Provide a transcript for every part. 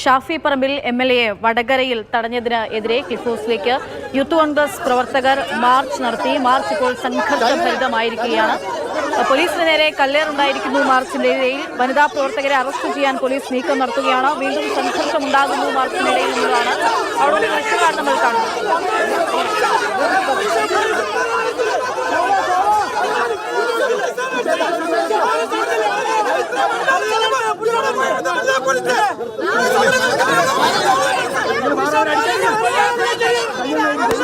Shafi Parambil M L A വടകരയിൽ തടഞ്ഞതിന് എതിരെ ക്ലിഫ് ഹൗസിലേക്ക് യൂത്ത് കോൺഗ്രസ് പ്രവർത്തകർ മാർച്ച് നടത്തി. മാർച്ച് ഇപ്പോൾ സംഘർഷഭരിതമായിരിക്കുകയാണ്. പോലീസിന് നേരെ കല്ലേറുണ്ടായിരിക്കുന്നു മാർച്ചിന്റെ ഇടയിൽ. വനിതാ പ്രവർത്തകരെ അറസ്റ്റ് ചെയ്യാൻ പോലീസ് നീക്കം നടത്തുകയാണ്. വീണ്ടും സംഘർഷം ഉണ്ടാകുന്നു മാർച്ചിനിടയിൽ എന്നതാണ് അവിടെ ദൃശ്യമാണ് നമ്മൾ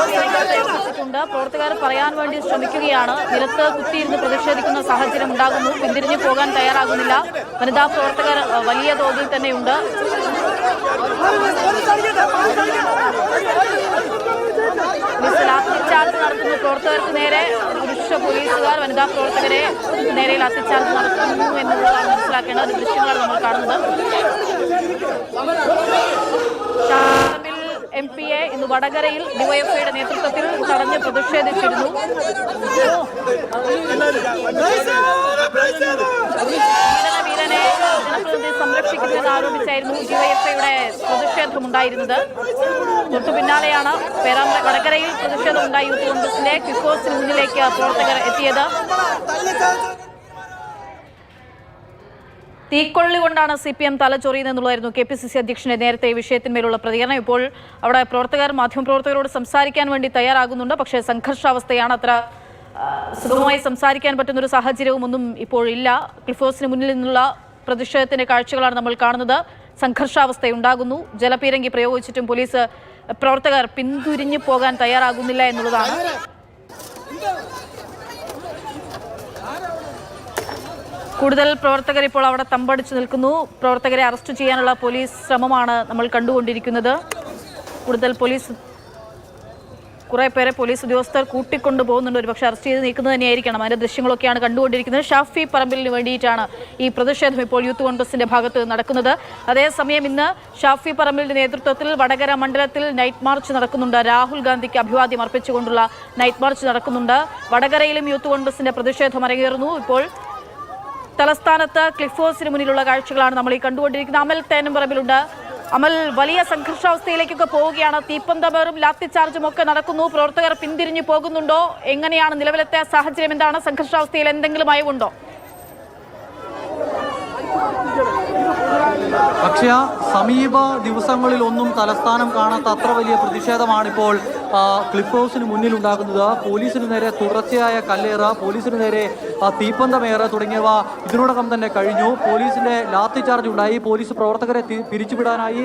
ണ്ട് പ്രവർത്തകർ പറയാൻ വേണ്ടി ശ്രമിക്കുകയാണ്. നിലത്ത് കുത്തിയിരുന്ന് പ്രതിഷേധിക്കുന്ന സാഹചര്യം ഉണ്ടാകുന്നു. പിന്തിരിഞ്ഞു പോകാൻ തയ്യാറാകുന്നില്ല. വനിതാ പ്രവർത്തകർ വലിയ തോതിൽ തന്നെയുണ്ട്. അത്തിച്ചാർജ് നടത്തുന്നു പ്രവർത്തകർക്ക് നേരെ പുരുഷ പോലീസുകാർ വനിതാ പ്രവർത്തകരെ നേരെ ലാത്തിച്ചാർജ് നടത്തുന്നു എന്നുള്ളതാണ് മനസ്സിലാക്കേണ്ടത് ദൃശ്യങ്ങളാണ് നമ്മൾ കാണുന്നത് ഷാമിൽ എം പിയെ ഇന്ന് വടകരയിൽ ഡിവൈഎഫ്ഐയുടെ നേതൃത്വത്തിൽ തടഞ്ഞ് പ്രതിഷേധിച്ചിരുന്നു. വീരന ജനപ്രതിനിധി സംരക്ഷിക്കുന്നതെന്ന് ആരോപിച്ചായിരുന്നു ഡിവൈഎഫ്ഐയുടെ പ്രതിഷേധമുണ്ടായിരുന്നത്. തൊട്ടു പിന്നാലെയാണ് പേരാമ്പ്ര വടകരയിൽ പ്രതിഷേധമുണ്ടായി. യൂത്ത് കോൺഗ്രസിന്റെ കിക്കോസിന് മുന്നിലേക്ക് പ്രവർത്തകർ എത്തിയത്. തീക്കൊള്ളി കൊണ്ടാണ് സി പി എം തലചൊറിയുന്നതെന്നുള്ളതായിരുന്നു കെ പി സി സി അധ്യക്ഷന്റെ നേരത്തെ ഈ വിഷയത്തിന്മേലുള്ള പ്രതികരണം. ഇപ്പോൾ അവിടെ പ്രവർത്തകർ മാധ്യമപ്രവർത്തകരോട് സംസാരിക്കാൻ വേണ്ടി തയ്യാറാകുന്നുണ്ട്. പക്ഷേ സംഘർഷാവസ്ഥയാണ് അത്ര സുഗമമായി സംസാരിക്കാൻ പറ്റുന്ന ഒരു സാഹചര്യവും ഒന്നും ഇപ്പോഴില്ല ക്ലിഫോസിന് മുന്നിൽ നിന്നുള്ള പ്രതിഷേധത്തിന്റെ കാഴ്ചകളാണ് നമ്മൾ കാണുന്നത്. സംഘർഷാവസ്ഥയുണ്ടാകുന്നു. ജലപീരങ്കി പ്രയോഗിച്ചിട്ടും പോലീസ് പ്രവർത്തകർ പിന്തുരിഞ്ഞു പോകാൻ തയ്യാറാകുന്നില്ല എന്നുള്ളതാണ്. കൂടുതൽ പ്രവർത്തകർ ഇപ്പോൾ അവിടെ തമ്പടിച്ചു നിൽക്കുന്നു. പ്രവർത്തകരെ അറസ്റ്റ് ചെയ്യാനുള്ള പോലീസ് ശ്രമമാണ് നമ്മൾ കണ്ടുകൊണ്ടിരിക്കുന്നത്. കൂടുതൽ പോലീസ് കുറെ പേരെ പോലീസ് ഉദ്യോഗസ്ഥർ കൂട്ടിക്കൊണ്ടു പോകുന്നുണ്ട്. ഒരു പക്ഷേ അറസ്റ്റ് ചെയ്ത് നീക്കുന്നത് തന്നെയായിരിക്കണം. അതിന്റെ ദൃശ്യങ്ങളൊക്കെയാണ് കണ്ടുകൊണ്ടിരിക്കുന്നത്. ഷാഫി പറമ്പിലിന് വേണ്ടിയിട്ടാണ് ഈ പ്രതിഷേധം ഇപ്പോൾ യൂത്ത് കോൺഗ്രസിന്റെ ഭാഗത്ത് നടക്കുന്നത്. അതേസമയം ഇന്ന് ഷാഫി പറമ്പിലിന്റെ നേതൃത്വത്തിൽ വടകര മണ്ഡലത്തിൽ നൈറ്റ് മാർച്ച് നടക്കുന്നുണ്ട്. രാഹുൽ ഗാന്ധിക്ക് അഭിവാദ്യം അർപ്പിച്ചുകൊണ്ടുള്ള നൈറ്റ് മാർച്ച് നടക്കുന്നുണ്ട്. വടകരയിലും യൂത്ത് കോൺഗ്രസിന്റെ പ്രതിഷേധം അരങ്ങേറുന്നു. ഇപ്പോൾ തലസ്ഥാനത്ത് ക്ലിഫ് ഹൗസിന് മുന്നിലുള്ള കാഴ്ചകളാണ് നമ്മൾ ഈ കണ്ടുകൊണ്ടിരിക്കുന്നത്. അമൽ തേനമ്പറമ്പിലുണ്ട് അമൽ വലിയ സംഘർഷാവസ്ഥയിലേക്കൊക്കെ പോവുകയാണ്. തീപ്പന്തമേറും ലാത്തിച്ചാർജും ഒക്കെ നടക്കുന്നു. പ്രവർത്തകർ പിന്തിരിഞ്ഞു പോകുന്നുണ്ടോ? എങ്ങനെയാണ് നിലവിലത്തെ സാഹചര്യം എന്താണ്? സംഘർഷാവസ്ഥയിൽ എന്തെങ്കിലും അയവുണ്ടോ അക്ഷയ സമീപ ദിവസങ്ങളിൽ ഒന്നും തലസ്ഥാനം കാണാത്ത അത്ര വലിയ പ്രതിഷേധമാണിപ്പോൾ ക്ലിഫ് ഹൗസിന് മുന്നിൽ ഉണ്ടാകുന്നത് പോലീസിന് നേരെ തുടർച്ചയായ കല്ലേറ് പോലീസിന് നേരെ തീപ്പന്തമേറ് തുടങ്ങിയവ ഇതിനോടകം തന്നെ കഴിഞ്ഞു. പോലീസിന്റെ ലാത്തി ചാർജ് ഉണ്ടായി. പോലീസ് പ്രവർത്തകരെ പിരിച്ചുവിടാനായി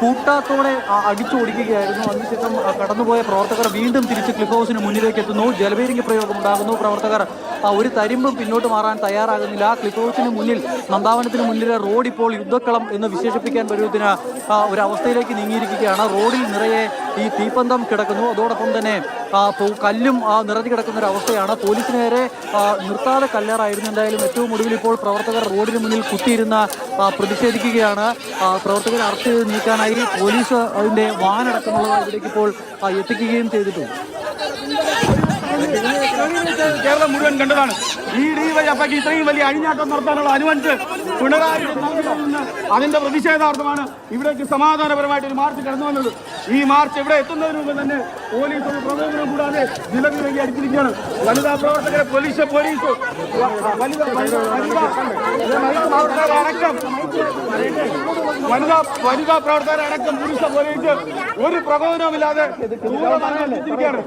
കൂട്ടാത്തോടെ അടിച്ചോടിക്കുകയായിരുന്നു. അതിനുശേഷം കടന്നുപോയ പ്രവർത്തകർ വീണ്ടും തിരിച്ച് ക്ലിഫ് ഹൗസിന് മുന്നിലേക്ക് എത്തുന്നു. ജലപീരങ്കി പ്രയോഗം ഉണ്ടാകുന്നു. പ്രവർത്തകർ ഒരു തരിമ്പും പിന്നോട്ട് മാറാൻ തയ്യാറാകുന്നില്ല. ക്ലിഫ് ഹൗസിന് മുന്നിൽ നന്ദാവനത്തിന് മുന്നിലെ റോഡ് ഇപ്പോൾ യുദ്ധക്കളം എന്ന് വിശേഷിപ്പിക്കാൻ പറ്റുന്നതിന് ഒരു അവസ്ഥയിലേക്ക് നീങ്ങിയിരിക്കുകയാണ്. റോഡിൽ നിറയെ ഈ തീപ്പന്തം കിടക്കുന്നു. അതോടൊപ്പം തന്നെ കല്ലും നിറഞ്ഞു കിടക്കുന്ന ഒരു അവസ്ഥയാണ്. പോലീസിന് നേരെ നിർത്താതെ കല്ലേറായിരുന്നു. എന്തായാലും ഏറ്റവും ഒടുവിൽ ഇപ്പോൾ പ്രവർത്തകർ റോഡിന് മുന്നിൽ കുത്തിയിരുന്ന പ്രതിഷേധിക്കുകയാണ്. പ്രവർത്തകരെ അറസ്റ്റ് ചെയ്ത് നീക്കാനായി പോലീസ് അതിന്റെ വാനടക്കമുള്ളവ ഇവിടേക്ക് ഇപ്പോൾ എത്തിക്കുകയും ചെയ്തിട്ടുണ്ട്. കേരളം മുഴുവൻ കണ്ടതാണ്. ഈ ഡിവൈഎഫ്ഐക്ക് ഇത്രയും വലിയ അഴിഞ്ഞാട്ടം നടത്താനുള്ള അനുവദിച്ച് പിണറായി അതിന്റെ പ്രതിഷേധാർത്ഥമാണ് ഇവിടേക്ക് സമാധാനപരമായിട്ട് ഒരു മാർച്ച് കടന്നു വന്നത്. ഈ മാർച്ച് ഇവിടെ എത്തുന്നതിന് മുമ്പ് തന്നെ പോലീസ് ഒരു പ്രകോപനം കൂടാതെ നിലവിലേക്ക് അടിച്ചിരിക്കുകയാണ്. വനിതാ പ്രവർത്തകരെ പോലീസ് പോലീസ്. വ- വനിതാ വനിതാ. പ്രവർത്തകരടക്കം പുരുഷ പോലീസ് ഒരു പ്രകോപനവുമില്ലാതെ അടിച്ചിരിക്കുകയാണ്.